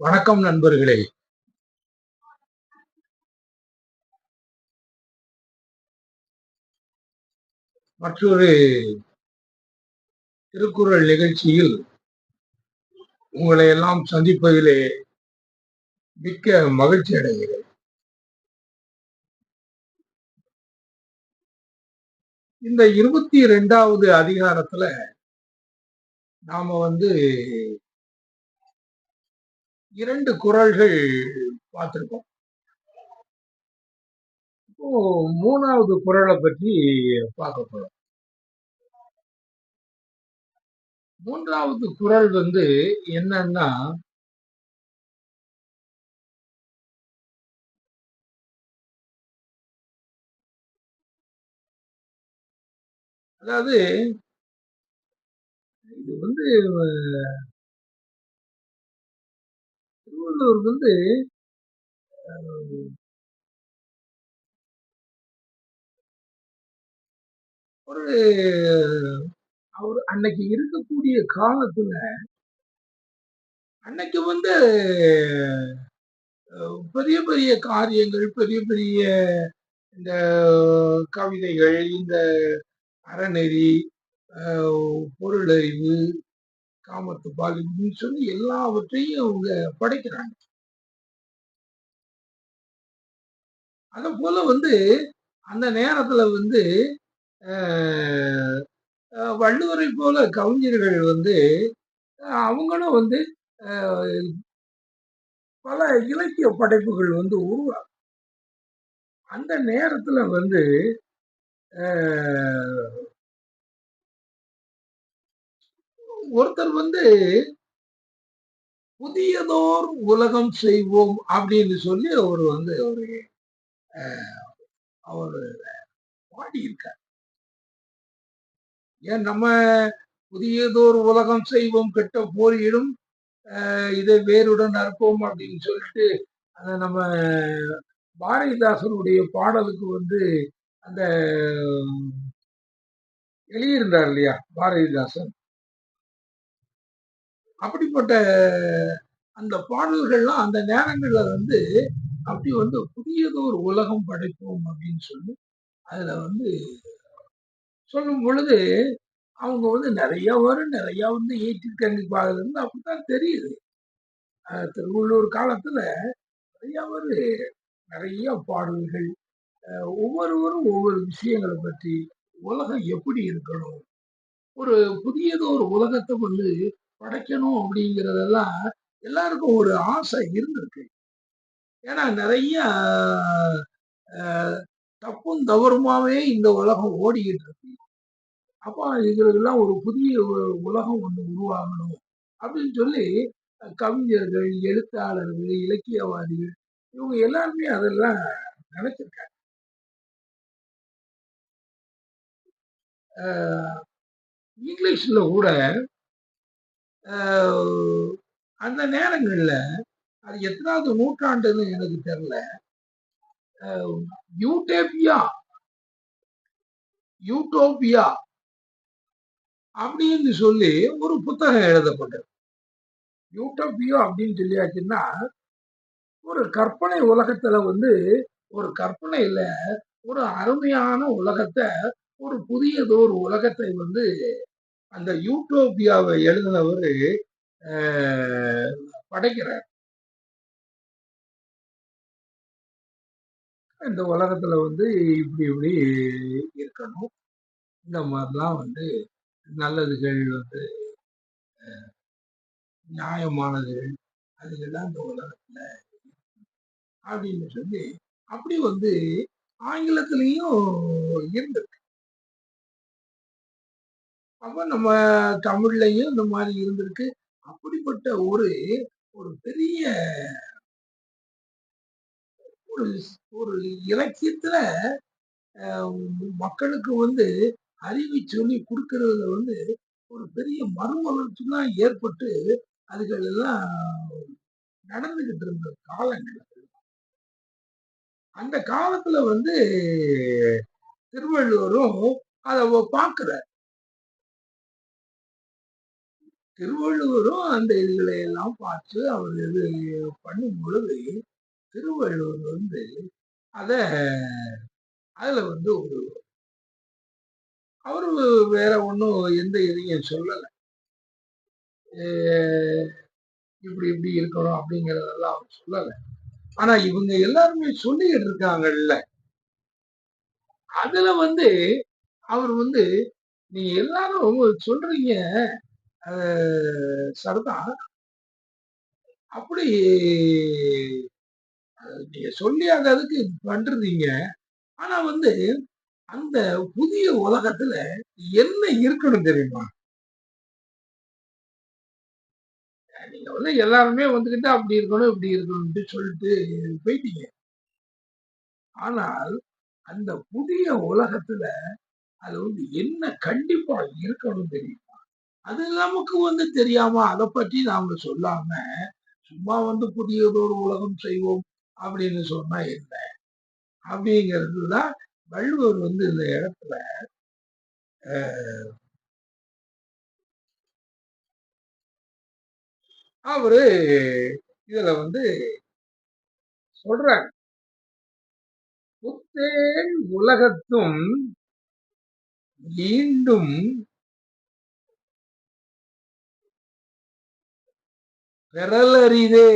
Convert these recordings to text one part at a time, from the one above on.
வணக்கம் நண்பர்களே. மற்றொரு திருக்குறள் நிகழ்ச்சியில் உங்களை எல்லாம் சந்திப்பதிலே மிக்க மகிழ்ச்சி அடைகிறேன். இந்த இருபத்தி இரண்டாவது அதிகாரத்துல நாம வந்து இரண்டு குரல்கள் பார்த்திருக்கோம். இப்போ மூணாவது குரலை பற்றி பார்க்க போறோம். மூன்றாவது குரல் வந்து என்னன்னா அதாவது இது வந்து திருவள்ளுவர் வந்து ஒரு அவர் அன்னைக்கு இருக்கக்கூடிய காலத்துல அன்னைக்கு வந்து பெரிய பெரிய காரியங்கள் பெரிய பெரிய இந்த கவிதைகள் இந்த அறநெறி பொருளறிவு காமத்து பால் சொல்லி எல்லாவற்றையும் அவங்க படைக்கிறாங்க. அத போல வந்து அந்த நேரத்துல வந்து வள்ளுவரை போல கவிஞர்கள் வந்து அவங்களும் வந்து பல இலக்கிய படைப்புகள் வந்து உருவாகும் அந்த நேரத்துல வந்து ஒருத்தர் வந்து புதியதோர் உலகம் செய்வோம் அப்படின்னு சொல்லி அவர் வந்து ஒரு அவர் பாடியிருக்கார். ஏன் நம்ம புதியதோர் உலகம் செய்வோம் கெட்ட போரிடும் இதை வேருடன் அறுப்போம் அப்படின்னு சொல்லிட்டு அந்த நம்ம பாரதிதாசனுடைய பாடலுக்கு வந்து அந்த எழுதியிருந்தார் இல்லையா பாரதிதாசன்? அப்படிப்பட்ட அந்த பாடல்கள்லாம் அந்த நேரங்கள்ல வந்து அப்படி வந்து புதியதொரு உலகம் படைப்போம் அப்படின்னு சொல்லி அதுல வந்து சொல்லும் பொழுது அவங்க வந்து நிறைய வரும் நிறைய வந்து ஏற்றிருக்காங்க. பாக்குறது அப்படித்தான் தெரியுது. திருவள்ளூர் காலத்துல நிறைய ஒரு நிறைய பாடல்கள் ஒவ்வொருவரும் ஒவ்வொரு விஷயங்களை பற்றி உலகம் எப்படி இருக்கணும்? ஒரு புதியது ஒரு உலகத்தை வந்து படைக்கணும் அப்படிங்கிறதெல்லாம் எல்லாருக்கும் ஒரு ஆசை இருந்திருக்கு. ஏன்னா நிறைய தப்பும் தவறுமாவே இந்த உலகம் ஓடிக்கிட்டு இருக்கு. அப்போ இதுக்கெல்லாம் ஒரு புதிய உலகம் ஒன்று உருவாகணும் அப்படின்னு சொல்லி கவிஞர்கள் எழுத்தாளர்கள் இலக்கியவாதிகள் இவங்க எல்லாருமே அதெல்லாம் நினைச்சிருக்காங்க. இங்கிலீஷில் கூட அந்த நேரங்கள்ல அது எத்தனாவது நூற்றாண்டுன்னு எனக்கு தெரியல யூடேபியா யூட்டோபியா அப்படின்னு சொல்லி ஒரு புத்தகம் எழுதப்பட்டது. யூட்டோபியா அப்படின்னு சொல்லியாச்சுன்னா ஒரு கற்பனை உலகத்துல வந்து ஒரு கற்பனையில ஒரு அருமையான உலகத்தை ஒரு புதியதோ ஒரு உலகத்தை வந்து அந்த யூட்டோபியாவை எழுதினவர் படைக்கிறார். இந்த உலகத்துல வந்து இப்படி இப்படி இருக்கணும். இந்த மாதிரிலாம் வந்து நல்லதுகள் வந்து நியாயமானதுகள் அதுகள்லாம் இந்த உலகத்துல அப்படின்னு சொல்லி அப்படி வந்து ஆங்கிலத்திலையும் இருந்திருக்கு. அப்ப நம்ம தமிழ்லையும் இந்த மாதிரி இருந்திருக்கு. அப்படிப்பட்ட ஒரு ஒரு பெரிய ஒரு ஒரு இலக்கியத்துல மக்களுக்கு வந்து அறிவை சொல்லி கொடுக்கறதுல வந்து ஒரு பெரிய மறுமலர்ச்சி தான் ஏற்பட்டு அதுகள் எல்லாம் நடந்துகிட்டு இருந்த காலங்கள். அந்த காலத்துல வந்து திருவள்ளுவரும் அதை பார்க்கிறார் திருவள்ளுவரும் அந்த இதுகளை எல்லாம் பார்த்து அவர் இது பண்ணும் பொழுது திருவள்ளுவர் வந்து அத அதுல வந்து ஒரு அவரு வேற ஒன்றும் எந்த இதையும் சொல்லலை. இப்படி இப்படி இருக்கணும் அப்படிங்கிறதெல்லாம் அவர் சொல்லலை. ஆனா இவங்க எல்லாருமே சொல்லிக்கிட்டு இருக்காங்கல்ல. அதுல வந்து அவர் வந்து நீங்க எல்லாரும் சொல்றீங்க சரிதான் அப்படி நீங்க சொல்லி அந்த அதுக்கு பண்றீங்க ஆனா வந்து அந்த புதிய உலகத்துல என்ன இருக்கணும் தெரியுமா? நீங்க வந்து எல்லாருமே வந்துகிட்டு அப்படி இருக்கணும் இப்படி இருக்கணும்ட்டு சொல்லிட்டு போயிட்டீங்க. ஆனால் அந்த புதிய உலகத்துல அது வந்து என்ன கண்டிப்பா இருக்கணும் தெரியுமா? அது நமக்கு வந்து தெரியாம அதை பற்றி நாம சொல்லாம சும்மா வந்து புதியதொரு உலகம் செய்வோம் அப்படின்னு சொன்னா என்ன? அப்படிங்கிறது தான் வள்ளுவர் வந்து இந்த இடத்துல அவரு இதுல வந்து சொல்றாங்க புத்தேன் உலகத்தும் மீண்டும் பெறலரிதே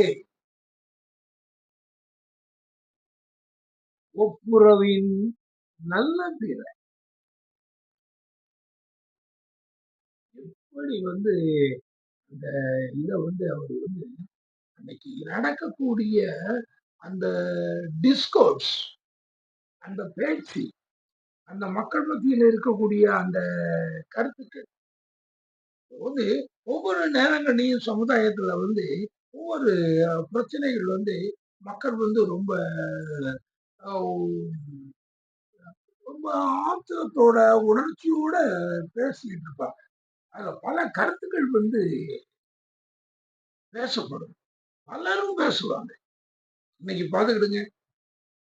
ஒப்புரவின் நல்ல பிற. எப்படி வந்து அந்த இதை வந்து அவர் வந்து அன்னைக்கு நடக்கக்கூடிய அந்த டிஸ்கோர்ஸ் அந்த பேச்சு அந்த மக்கள் மத்தியில் இருக்கக்கூடிய அந்த கருத்துக்கள் வந்து ஒவ்வொரு நேரங்களையும் சமுதாயத்துல வந்து ஒவ்வொரு பிரச்சனைகள் வந்து மக்கள் வந்து ரொம்ப ரொம்ப ஆத்திரத்தோட உணர்ச்சியோட பேசிக்கிட்டு இருப்பாங்க. அதுல பல கருத்துக்கள் வந்து பேசப்படும். பலரும் பேசுவாங்க. இன்னைக்கு பாத்துக்கிடுங்க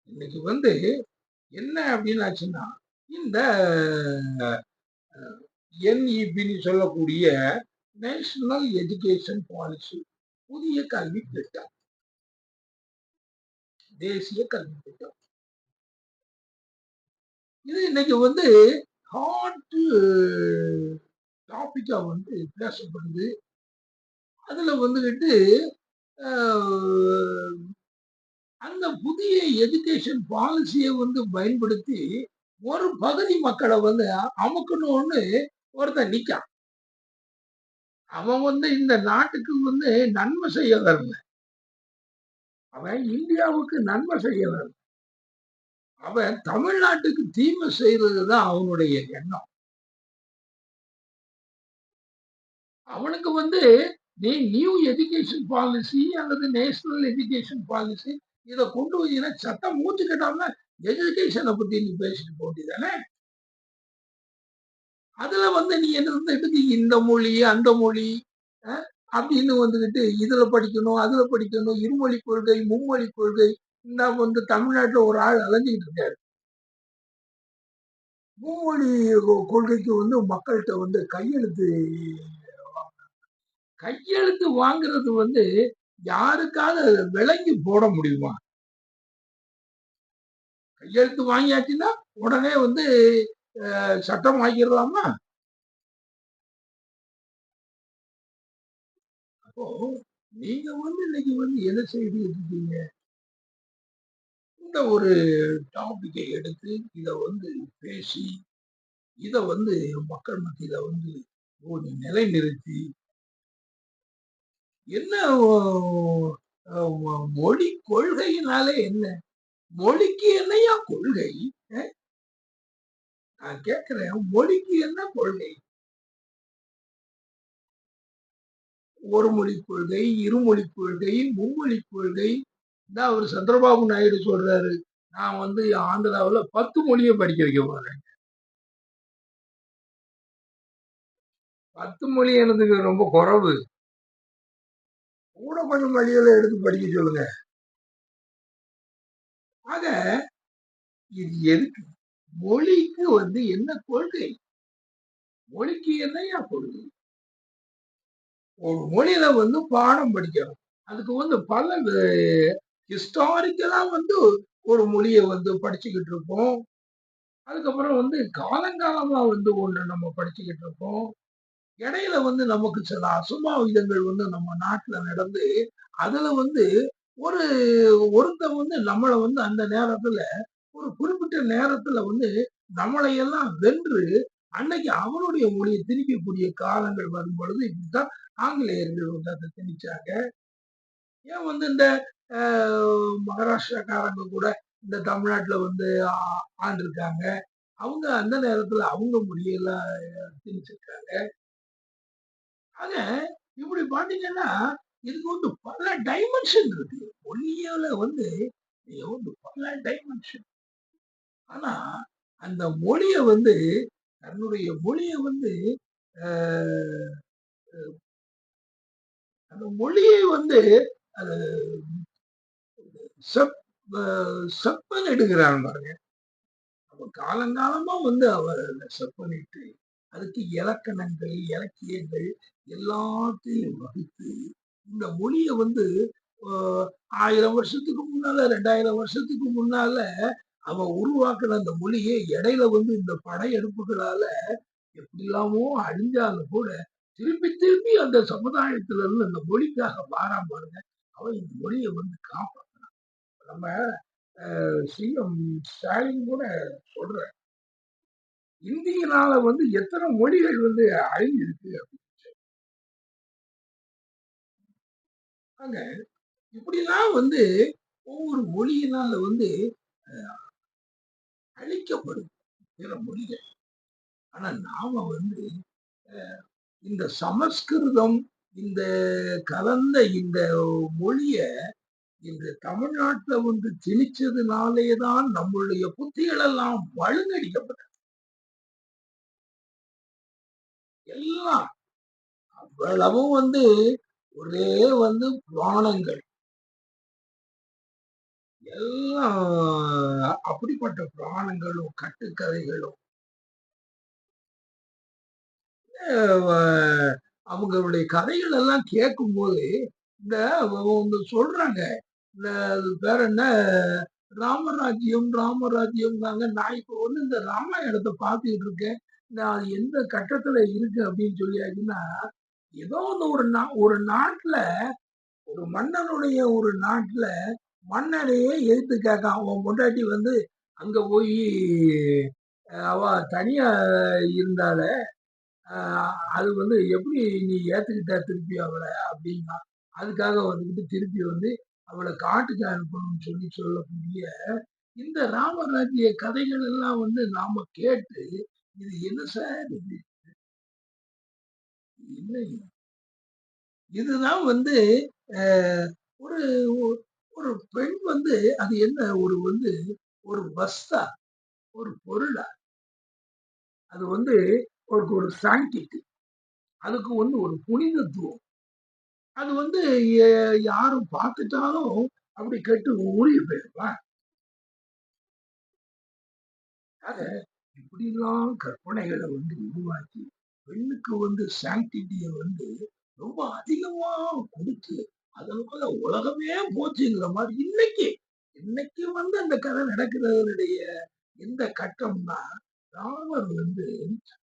இன்னைக்கு வந்து என்ன அப்படின்னு ஆச்சுன்னா இந்த என்இபின்னு சொல்லக்கூடிய நேஷனல் எஜுகேஷன் பாலிசி புதிய கல்வி திட்டம். தேசிய கல்வி திட்டம். இது இன்னைக்கு வந்து ஹாட் டாபிக்கா வந்து பேசப்படுது. அதுல வந்துகிட்டு அந்த புதிய எஜுகேஷன் பாலிசியை வந்து பயன்படுத்தி ஒரு பகுதி மக்களை வந்து அமுக்கணும்னு ஒருத்தன் நிக்கான். அவன் வந்து இந்த நாட்டுக்கு வந்து நன்மை செய்ய வரல அவன் இந்தியாவுக்கு நன்மை செய்ய வரல அவன் தமிழ்நாட்டுக்கு தீமை செய்யறதுதான் அவனுடைய எண்ணம். அவனுக்கு வந்து நீ நியூ எஜுகேஷன் பாலிசி அல்லது நேஷனல் எஜுகேஷன் பாலிசி இதை கொண்டு வந்தீங்கன்னா சட்டம் மூச்சு கட்டாம எஜுகேஷனை பத்தி நீ பேசிட்டு போட்டி தானே அதுல வந்து நீ என்ன எடுத்து இந்த மொழி அந்த மொழி அப்படின்னு வந்துகிட்டு இதுல படிக்கணும் அதுல படிக்கணும் இருமொழி கொள்கை மும்மொழி கொள்கை இந்த வந்து தமிழ்நாட்டுல ஒரு ஆள் அலைஞ்சிக்கிட்டு இருக்காரு. மும்மொழி கொள்கைக்கு வந்து மக்கள்கிட்ட வந்து கையெழுத்து கையெழுத்து வாங்குறது வந்து யாருக்காவது விளங்கி போட முடியுமா? கையெழுத்து வாங்கியாச்சுன்னா உடனே வந்து சட்டம் வாங்கிடலாமா? அப்போ நீங்க வந்து இன்னைக்கு வந்து எதை செய்து இருக்கீங்க இந்த ஒரு டாபிக்கை எடுத்து இதை வந்து பேசி இதை வந்து மக்கள் மத்தியில வந்து ஒரு நிலைநிறுத்தி என்ன மொழி கொள்கையினாலே என்ன? மொழிக்கு என்னையா கொள்கை? நான் கேட்கிறேன் மொழிக்கு என்ன கொள்கை? ஒரு மொழி கொள்கை இருமொழி கொள்கை மும்மொழி கொள்கை. தான் அவர் சந்திரபாபு நாயுடு சொல்றாரு நான் வந்து ஆந்திராவில் பத்து மொழியை படிக்க வைக்க போறேன். பத்து மொழி எனக்கு ரொம்ப குறவு. கூட கொஞ்சம் மொழிகளை எடுத்து படிக்க சொல்லுங்க. ஆக இது எதுக்கு? மொழிக்கு வந்து என்ன கொள்கை? மொழிக்கு என்னையா கொள்கை? ஒரு மொழியில வந்து பாடம் படிக்கிறோம். அதுக்கு வந்து பல ஹிஸ்டாரிக்கலா வந்து ஒரு மொழியை வந்து படிச்சுக்கிட்டு இருப்போம். அதுக்கப்புறம் வந்து காலங்காலமா வந்து ஒண்ணு நம்ம படிச்சுக்கிட்டு இருப்போம். இடையில வந்து நமக்கு சில அசம்பாவிதங்கள் வந்து நம்ம நாட்டுல நடந்து அதுல வந்து ஒரு ஒருத்தன் வந்து நம்மளை வந்து அந்த நேரத்துல ஒரு குறிப்பிட்ட நேரத்துல வந்து நம்மளை எல்லாம் வென்று அன்னைக்கு அவனுடைய மொழியை திணிக்கக்கூடிய காலங்கள் வரும் பொழுது இப்படித்தான் ஆங்கிலேயர்கள் வந்து அதை திணிச்சாங்க. ஏன் வந்து இந்த மகாராஷ்டிராக்காரங்க கூட இந்த தமிழ்நாட்டுல வந்து ஆண்டிருக்காங்க? அவங்க அந்த நேரத்துல அவங்க மொழியெல்லாம் திணிச்சிருக்காங்க. ஆக இப்படி பாத்தீங்கன்னா இதுக்கு வந்து பல டைமென்ஷன் இருக்கு. மொழியில வந்து வந்து பல டைமென்ஷன் ஆனா அந்த மொழிய வந்து தன்னுடைய மொழிய வந்து அந்த மொழியை வந்து அது செப் அஹ், செப்பனிடுகிறான் பாருங்க. அப்ப காலங்காலமா வந்து அவர் அதை செப்பனிட்டு அதுக்கு இலக்கணங்கள் இலக்கியங்கள் எல்லாத்தையும் வகுத்து இந்த மொழியை வந்து ஆயிரம் வருஷத்துக்கு முன்னால ரெண்டாயிரம் வருஷத்துக்கு முன்னால அவன் உருவாக்குன அந்த மொழியை இடையில வந்து இந்த படையெடுப்புகளால எப்படிலாமோ அழிஞ்சாலும் கூட திரும்பி திரும்பி அந்த சமுதாயத்துல இருந்து அந்த மொழிக்காக வாராம பாருங்க. அவன் இந்த மொழியை வந்து காப்பாற்றான் நம்ம சிஎம் ஸ்டாலின் கூட சொல்ற இந்தியினால வந்து எத்தனை மொழிகள் வந்து அழிஞ்சிருக்கு அப்படின்னு. அப்படிங்க இப்படிலாம் வந்து ஒவ்வொரு மொழியினால வந்து அஹ், அழிக்கப்படும் பிற மொழிகள் ஆனா நாம வந்து இந்த சமஸ்கிருதம் இந்த கலந்த இந்த மொழிய இந்த தமிழ்நாட்டுல வந்து திணிச்சதுனாலேதான் நம்மளுடைய புத்திகள் எல்லாம் வழுங்கடிக்கப்பட்டது. எல்லாம் அவ்வளவும் வந்து ஒரே வந்து புராணங்கள். எல்லாம் அப்படிப்பட்ட புராணங்களும் கட்டுக்கதைகளும். அவங்களுடைய கதைகள் எல்லாம் கேட்கும்போது இந்த அவங்க சொல்றாங்க இந்த பேர் என்ன ராமராஜ்யம் ராமராஜ்யம் தாங்க நான் இப்போ வந்து இந்த ராமாயணத்தை பார்த்துக்கிட்டு இருக்கேன். நான் எந்த கட்டத்துல இருக்கு அப்படின்னு சொல்லியாச்சுன்னா ஏதோ ஒன்று ஒரு நா ஒரு நாட்டுல ஒரு மன்னனுடைய ஒரு நாட்டுல மன்னனையே எதிர்த்து கேட்டான். அவன் பொண்டாட்டி வந்து அங்க போய் அவ தனியா இருந்தால அது வந்து எப்படி நீ ஏத்துக்கிட்ட திருப்பி அவளை அப்படின்னா அதுக்காக வந்துக்கிட்டு திருப்பி வந்து அவளை காட்டுக்கு அனுப்பணும்னு சொல்லி சொல்லக்கூடிய இந்த ராமராஜ்ய கதைகள் எல்லாம் வந்து நாம கேட்டு இது என்ன சார் இது? இதுதான் வந்து ஒரு ஒரு பெண் வந்து அது என்ன? ஒரு வந்து ஒரு வஸ்தா ஒரு பொருளா? அது வந்து ஒரு ஒரு சாங்கிட்டி அதுக்கு வந்து ஒரு புனிதத்துவம். அது வந்து யாரும் பார்த்துட்டாலும் அப்படி கெட்டு ஊழிய போயிடுவா ஆக இப்படிலாம் கற்பனைகளை வந்து உருவாக்கி பெண்ணுக்கு வந்து சாங்கிட்டியை வந்து ரொம்ப அதிகமா கொடுத்து அதனால உலகமே போச்சுங்கிற மாதிரி இன்னைக்கு இன்னைக்கு வந்து அந்த கதை நடக்கிறதனுடைய எந்த கட்டம்னா ராமர் வந்து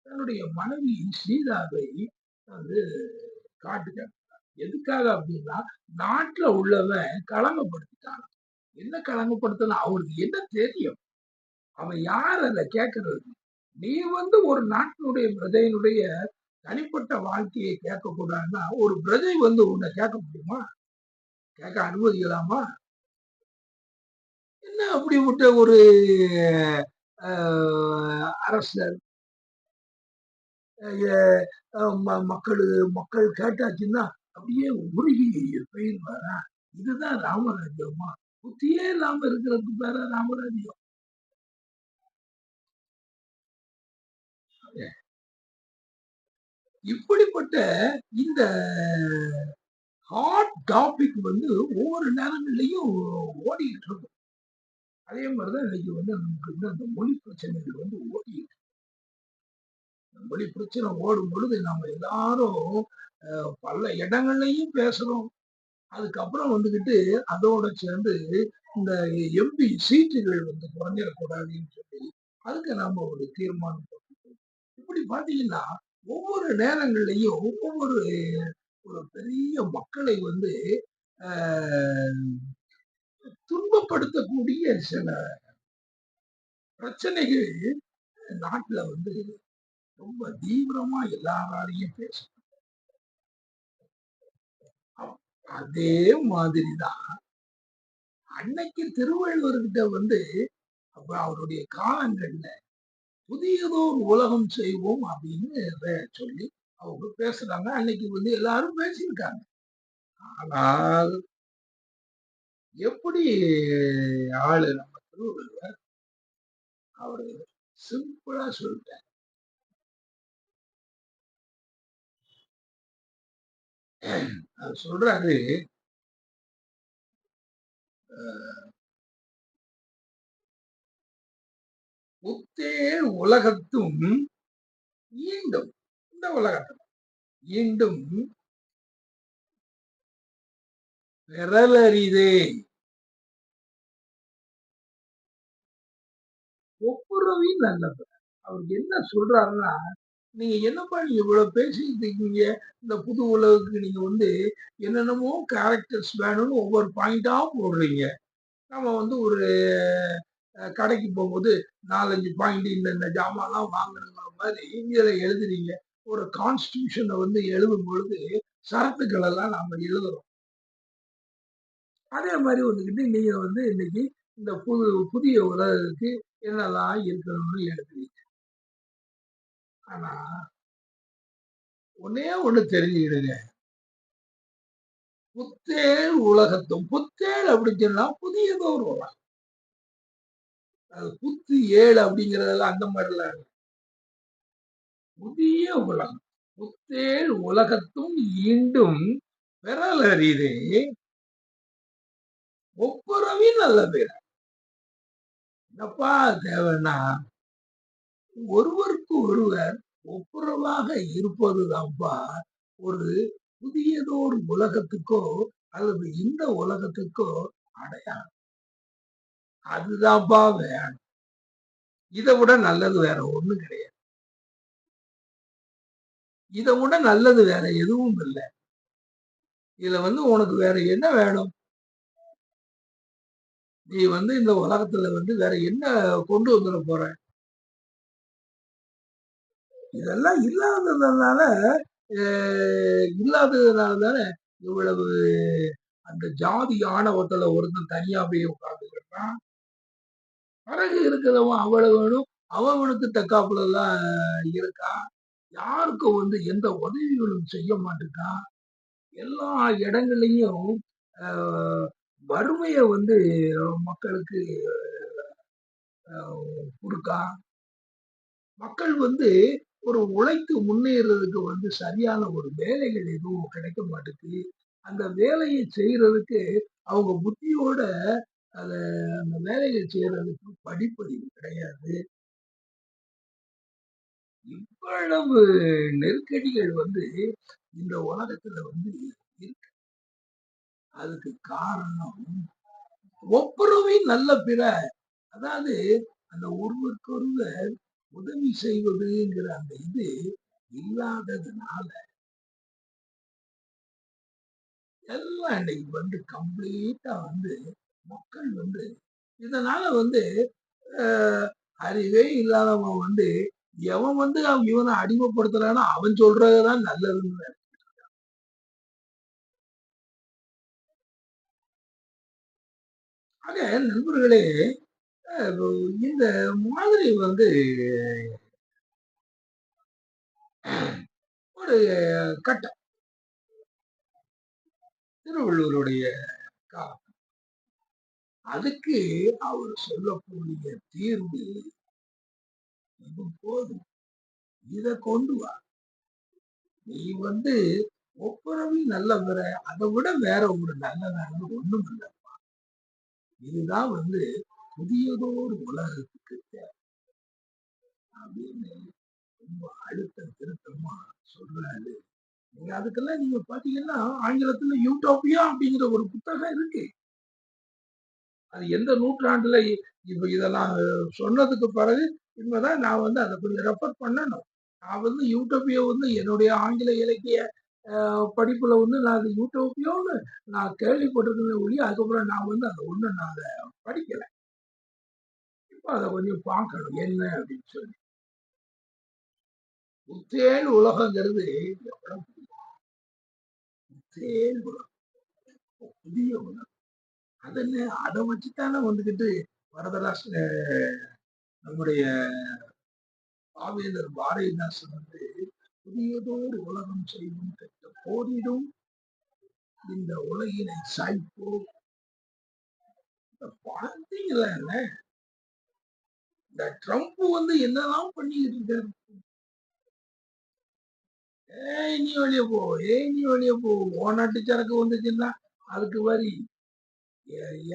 தன்னுடைய மனைவி சீதாவை வந்து காட்டுக்க எதுக்காக அப்படின்னா நாட்டுல உள்ளவன் களங்கப்படுத்திட்டான் என்ன களங்கப்படுத்தினா அவனுக்கு என்ன தெரியும்? அவன் யார் அதை கேட்கறது? நீ வந்து ஒரு நாட்டினுடைய பிரஜையினுடைய தனிப்பட்ட வாழ்க்கையை கேட்க கூடாதுன்னா ஒரு பிரஜை வந்து உன்னை கேட்க முடியுமா? கேட்க அனுமதிக்கலாமா? என்ன அப்படிப்பட்ட ஒரு ஆஹ், அரசர்? மக்கள் மக்கள் கேட்டாச்சுன்னா அப்படியே உருகி போயிருவாரா இதுதான் ராமராஜ்யமா? புத்தியே இல்லாம இருக்கிறதுக்கு பேர ராமராஜ்யம். இப்படிப்பட்ட இந்த ஹாட் டாபிக் வந்து ஒவ்வொரு நேரங்கள்லயும் ஓடிட்டு இருக்கும். அதே மாதிரிதான் இன்னைக்கு வந்து நமக்கு வந்து அந்த மொழி பிரச்சனைகள் வந்து ஓடிட்டு மொழி பிரச்சனை ஓடும் பொழுது நாம எல்லாரும் பல இடங்கள்லையும் பேசுறோம். அதுக்கப்புறம் வந்துகிட்டு அதோட சேர்ந்து இந்த எம்பி சீட்டுகள் வந்து குறைஞ்சிடக்கூடாதுன்னு சொல்லி அதுக்கு நாம ஒரு தீர்மானம் போட்டுருக்கோம் இப்படி பாத்தீங்கன்னா ஒவ்வொரு நேரங்கள்லையும் ஒவ்வொரு ஒரு பெரிய மக்களை வந்து துன்பப்படுத்தக்கூடிய சில பிரச்சனைகள் நாட்டுல வந்து ரொம்ப தீவிரமா எல்லாராலையும் பேசணும் அதே மாதிரிதான் அன்னைக்கு திருவள்ளுவர்கிட்ட வந்து அப்ப அவருடைய காலங்கள்ல புதியதோர் உலகம் செய்வோம் அப்படின்னு சொல்லி அவங்க பேசுறாங்க. அன்னைக்கு வந்து எல்லாரும் பேசியிருக்காங்க. ஆனால் எப்படி ஆளு நம்ம திருவள்ளுவர்? அவரு சிம்பிளா சொல்லிட்டார். சொல்றாரு புத்தேள் உலகத்தும் ஈண்டும் இந்த உலகத்தில் ஈண்டும் பெறலரிதே ஒப்புரவின் நல்லவர். அவர் என்ன சொல்றாருன்னா நீங்க என்னப்பா நீங்க இவ்வளவு பேசிட்டு இருக்கீங்க? இந்த புது உலகுக்கு நீங்க வந்து என்னென்னமோ கேரக்டர்ஸ் வேணும்னு ஒவ்வொரு பாயிண்டா போடுறீங்க. நம்ம வந்து ஒரு கடைக்கு போகும்போது நாலஞ்சு பாயிண்ட் இந்த இந்த ஜாமான்லாம் வாங்கணுங்கிற மாதிரி இதுல எழுதுறீங்க. ஒரு கான்ஸ்டியூஷனை வந்து எழுதும் பொழுது சரத்துக்கள் எல்லாம் நாம எழுதுறோம் அதே மாதிரி வந்துக்கிட்டு நீங்க வந்து இன்னைக்கு இந்த புது புதிய உலகத்துக்கு என்னெல்லாம் இருக்கணும்னு எழுதுறீங்க ஆனா ஒன்னே ஒண்ணு தெரிஞ்சுக்கிடுங்க. புத்தேள் உலகத்தும் புத்தேள் அப்படின்னு சொன்னா புதியதோ ஒரு உலகம். அது புத்து ஏழு அப்படிங்கறதெல்லாம் அந்த மாதிரிலாம் புதிய உலகம். புத்தேள் உலகத்தும் ஈண்டும் பெறலறிதே ஒப்புரவின் நல்ல பேர். என்னப்பா தேவைன்னா? ஒருவருக்கு ஒருவர் ஒப்புரவாக இருப்பதுதான்ப்பா ஒரு புதியதோர் உலகத்துக்கோ அல்லது இந்த உலகத்துக்கோ அடையாளம். அதுதான்ப்பா வேணும். இதை விட நல்லது வேற ஒண்ணும் கிடையாது. இதை விட நல்லது வேற எதுவும் இல்லை. இதுல வந்து உனக்கு வேற என்ன வேணும்? நீ வந்து இந்த உலகத்துல வந்து வேற என்ன கொண்டு வந்துட போற? இதெல்லாம் இல்லாததுனால இல்லாததுனால தானே இவ்வளவு அந்த ஜாதி ஆணவத்துல ஒருத்தன் தனியா போய் உட்காந்துக்கிறான் பிறகு இருக்கிறவன் அவ்வளவு வேணும் அவனுக்கு தக்காப்புல எல்லாம் இருக்கா? யாருக்கும் வந்து எந்த உதவிகளும் செய்ய மாட்டேங்கான் எல்லா இடங்கள்லையும் வறுமையை வந்து மக்களுக்கு கொடுக்கா. மக்கள் வந்து ஒரு உழைத்து முன்னேறதுக்கு வந்து சரியான ஒரு வேலைகள் எதுவும் கிடைக்க மாட்டேங்குது அந்த வேலையை செய்யறதுக்கு அவங்க புத்தியோட அத அந்த வேலையை செய்யறதுக்கு படிப்பறிவு கிடையாது. இவ்வளவு நெருக்கடிகள் வந்து இந்த உலகத்துல வந்து இருக்கு. அதுக்கு காரணம் ஒப்புரவை நல்ல பிற. அதாவது அந்த ஒருவருக்கொருவர் உதவி செய்வதுங்கிற அந்த இது இல்லாததுனால எல்லாம் இன்னைக்கு வந்து கம்ப்ளீட்டா வந்து மக்கள் வந்து இதனால வந்து அறிவே இல்லாதவன் வந்து எவன் வந்து அவன் இவனை அடிமைப்படுத்துறானோ அவன் சொல்றதுதான் நல்லதுன்னு ஆக நண்பர்களே இந்த மாதிரி வந்து ஒரு கட்டம். திருவள்ளுவருடைய காலம். அதுக்கு அவர் சொல்லக்கூடிய தீர்வு இது போதும் இதை கொண்டு வா. நீ வந்து ஒப்புரவி நல்லவரை அதை விட வேற ஒரு நல்ல ஒண்ணும் இல்லைப்பா இதுதான் வந்து புதியதோர் உலகத்துக்கு தேவை. அப்படின்னு ரொம்ப அழுத்த திருத்தமா சொல்றாரு. நீங்க அதுக்கெல்லாம் நீங்க பாத்தீங்கன்னா ஆங்கிலத்துல யூட்டோப்பியா அப்படிங்கிற ஒரு புத்தகம் இருக்கு. அது எந்த நூற்றாண்டுல இப்ப இதெல்லாம் சொன்னதுக்கு பிறகு இனிமேதான் நான் வந்து அதை கொஞ்சம் ரெஃபர் பண்ணணும். நான் வந்து யூட்டோப்பியா வந்து என்னுடைய ஆங்கில இலக்கிய அஹ், படிப்புல வந்து நான் அது யூட்டோப்பியோன்னு நான் கேள்விப்பட்டிருக்கேன் ஒழி அதுக்கப்புறம் நான் வந்து அதை ஒண்ணு நான் அதை படிக்கலை. இப்போ அதை கொஞ்சம் பார்க்கணும் என்ன அப்படின்னு சொல்லி. புத்தேல் உலகங்கிறது முத்தேல் உலகம். புதிய உலகம். அதன்னு அதை வச்சுத்தானே வந்துக்கிட்டு வரதராச நம்முடைய பாவேந்தர் பாரதிதாசன் வந்து புதியதோர் உலகம் செய்யும் கெட்ட போரிடும் இந்த உலகினை சாய்ப்போ? பார்த்தீங்களா இந்த ட்ரம்ப் வந்து என்னதான் பண்ணிக்கிட்டு இருக்காரு? ஏய் நீ வெளியே போ ஏய் நீ வெளியே போ. ஓ நாட்டு சரக்கு வந்துச்சுன்னா அதுக்கு வரி.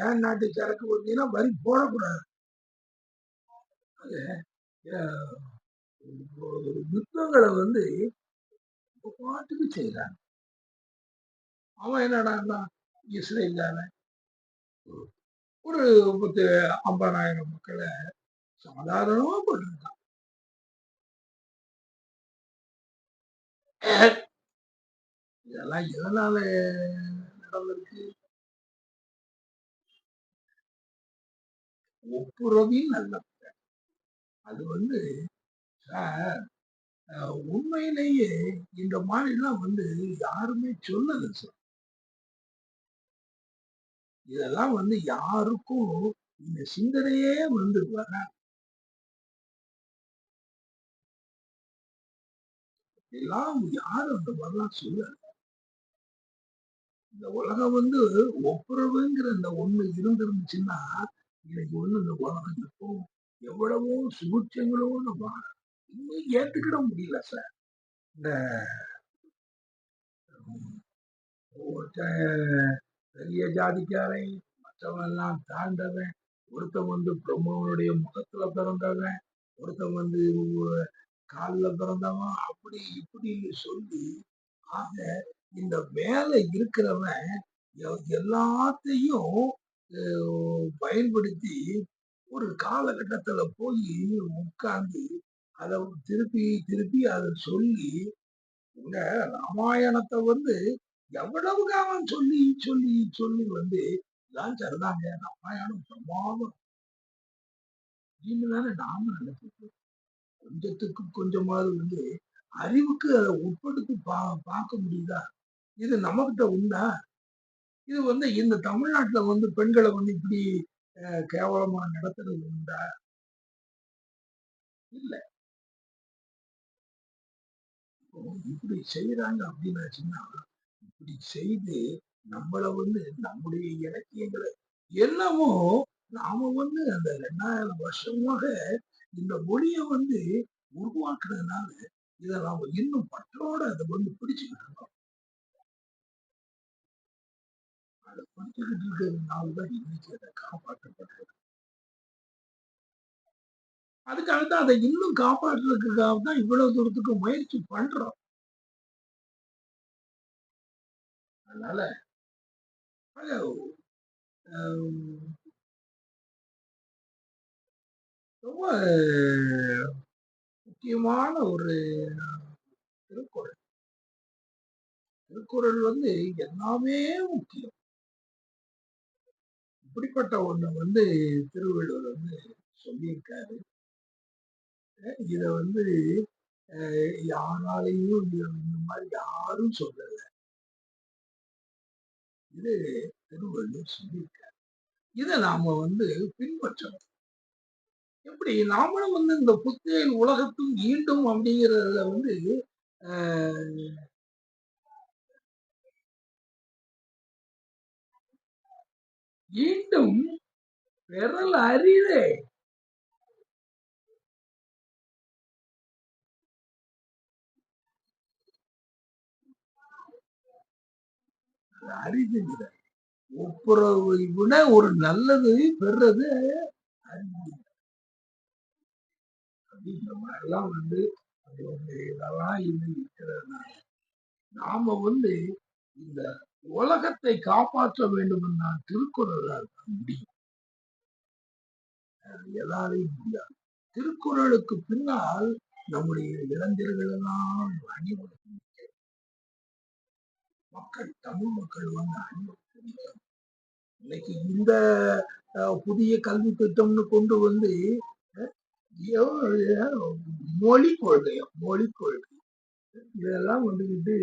ஏன் நாட்டு சரக்கு பார்த்தீங்கன்னா வரி போடக்கூடாது. அது ஒரு யுத்தங்களை வந்து பாட்டுக்கு செய்யறாங்க அவன் என்னடான்னா இஸ்ரேல் ஒரு பத்து ஐம்பதாயிரம் மக்களை சாதாரணமா போட்டிருக்கான். இதெல்லாம் எதனால நடந்திருக்கு? ஒப்புரவின் நல்ல அது வந்து சார் உண்மையிலேயே இந்த மாதிரிலாம் வந்து யாருமே சொல்லல சார். இதெல்லாம் வந்து யாருக்கும் இந்த சிந்தனையே வந்து வர எல்லாம் யாரும் அந்த மாதிரிலாம் சொல்லல. இந்த உலகம் வந்து ஒப்புரவுங்கிற அந்த ஒண்ணு இருந்திருந்துச்சுன்னா இன்னைக்கு வந்து இந்த உலகம் எவ்வளவோ சுபிட்சங்களோட நம்ம இன்னும் ஏத்துக்கிட முடியல சார் இந்த ஒருத்தன் பெரிய ஜாதிக்காரன் மற்றவன் எல்லாம் தாழ்ந்தவன் ஒருத்தன் வந்து பிரம்மனுடைய முகத்துல பிறந்தவன் ஒருத்தன் வந்து காலில் பிறந்தவன் அப்படி இப்படின்னு சொல்லி ஆக இந்த மேலே இருக்கிறவன் எல்லாத்தையும் பயன்படுத்தி ஒரு காலகட்டத்துல போய் உட்கார்ந்து அதை திருப்பி திருப்பி அதை சொல்லி இந்த ராமாயணத்தை வந்து எவ்வளவு காலம் சொல்லி சொல்லி சொல்லி வந்து இதான் சரிதாங்க ராமாயணம் பிரமாதம். அப்படின்னு தானே நாம நினைச்சிருக்கோம் கொஞ்சத்துக்கு கொஞ்சமாவது வந்து அறிவுக்கு அதை உட்படுத்தி பா பார்க்க முடியுதா? இது நம்மகிட்ட உண்டா? இது வந்து இந்த தமிழ்நாட்டுல வந்து பெண்களை வந்து இப்படி அஹ், கேவலமா நடத்துறது உண்டா? இல்ல. இப்படி செய்யறாங்க அப்படின்னாச்சுன்னா இப்படி செய்து நம்மள வந்து நம்முடைய இலக்கியங்களை என்னமோ நாம வந்து அந்த ரெண்டாயிரம் வருஷமாக இந்த மொழியை வந்து உருவாக்குறதுனால இதை நாம இன்னும் பற்றோட அதை வந்து பிடிச்சுக்கிட்டு இருக்கோம். அதை பிடிச்சுக்கிட்டு இருக்கிறதுனால தான் இன்னைக்கு அதை காப்பாற்றப்படுறது அதுக்காக தான் அதை இன்னும் காப்பாற்றுறதுக்காக தான் இவ்வளவு தூரத்துக்கு முயற்சி பண்றோம். அதனால ரொம்ப முக்கியமான ஒரு திருக்குறள். திருக்குறள் வந்து எல்லாமே முக்கியம். இப்படிப்பட்ட ஒண்ணு வந்து திருவள்ளுவர் வந்து சொல்லியிருக்காரு. இத வந்து யாராலையும் இந்த மாதிரி யாரும் சொல்லல. இது திருவள்ளுவர் சொல்லியிருக்காரு. இதை நாம வந்து பின்பற்றணும். எப்படி நாமளும் வந்து இந்த புத்தேல் உலகத்தும் ஈண்டும் அப்படிங்கிறதுல வந்து ஈண்டும் விரல் அரிதே அது அரிதுங்கிற ஒப்புரவை விட ஒரு நல்லது பெறது அரிது அப்படிங்கிற மாதிரிலாம் வந்து வந்து இதெல்லாம் இது இருக்கிறதுனால நாம வந்து இந்த உலகத்தை காப்பாற்ற வேண்டும் என்றால் திருக்குறளால் முடியும் எல்லாரையும் முடியாது. திருக்குறளுக்கு பின்னால் நம்முடைய இளைஞர்களெல்லாம் அணிவகுப்பு மக்கள் தமிழ் மக்கள் வந்து அணிவகுப்பு இன்னைக்கு இந்த புதிய கல்வி திட்டம்னு கொண்டு வந்து மொழி கொள்கையும் மொழி கொள்கை இதெல்லாம் வந்துக்கிட்டு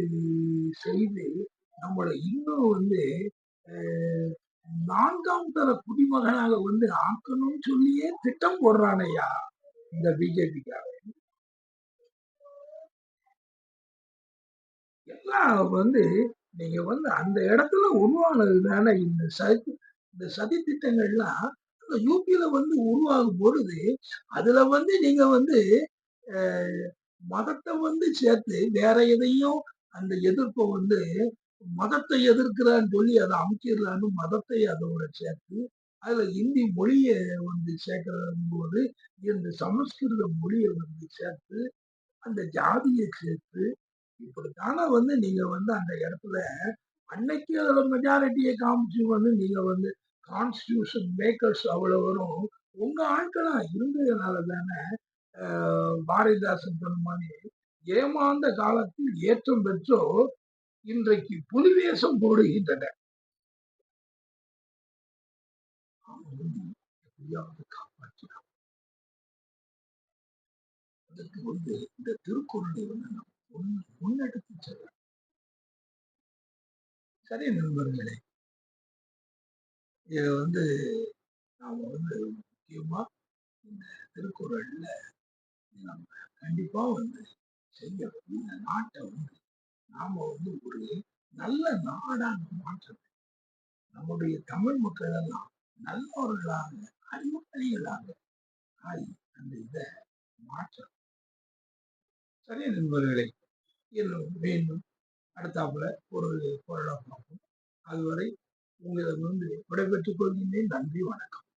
செய்து நம்மளை இன்னும் வந்து நான்காம் தர குடிமகனாக வந்து ஆக்கணும்னு சொல்லியே திட்டம் போடுறானையா இந்த பிஜேபிக்காக எல்லாம் வந்து நீங்க வந்து அந்த இடத்துல உருவானது தானே இந்த சதி இந்த சதி திட்டங்கள்லாம் அந்த யூபியில வந்து உருவாகும் பொழுது அதுல வந்து நீங்க வந்து மதத்தை வந்து சேர்த்து வேற எதையும் அந்த எதிர்ப்பை வந்து மதத்தை எதிர்க்கிறான்னு சொல்லி அதை அமைச்சிடலான்னு மதத்தை அதோட சேர்த்து அதுல இந்தி மொழியை வந்து சேர்க்கிறது போது இந்த சமஸ்கிருத மொழியை வந்து சேர்த்து அந்த ஜாதியை சேர்த்து இப்படித்தானே வந்து நீங்க வந்து அந்த இடத்துல அன்னைக்கு அதோட மெஜாரிட்டியை காமிச்சு வந்து நீங்க வந்து கான்ஸ்டியூஷன் மேக்கர்ஸ் அவ்வளோ வரும் உங்க ஆட்களா இருந்ததுனால தானே பாரதிதாசன் சொன்ன மாதிரி ஏமாந்த காலத்தில் ஏற்றம் பெற்றோ இன்றைக்கு புலிவேஷம் போடுகின்றன. அவங்க வந்து எப்படியாவது அதுக்கு வந்து இந்த திருக்குறளை வந்து முன்னெடுத்து செல்ல சரி நண்பர்களே இதை வந்து நாம வந்து முக்கியமா இந்த திருக்குறள்ல நம்ம கண்டிப்பா வந்து செய்ய இந்த நாட்டை வந்து நாம வந்து ஒரு நல்ல நாடாக மாற்றணும். நம்முடைய தமிழ் மக்கள் எல்லாம் நல்லவர்களாக அறிவாளிகளாக ஆகி அந்த இதை மாற்றணும். சரி நண்பர்களே இன்னும் மீண்டும் அடுத்தாப்புல ஒரு குரலாக பார்ப்போம். அதுவரை உங்களிடம் வந்து விடைபெற்றுக் கொள்கின்றேன். நன்றி வணக்கம்.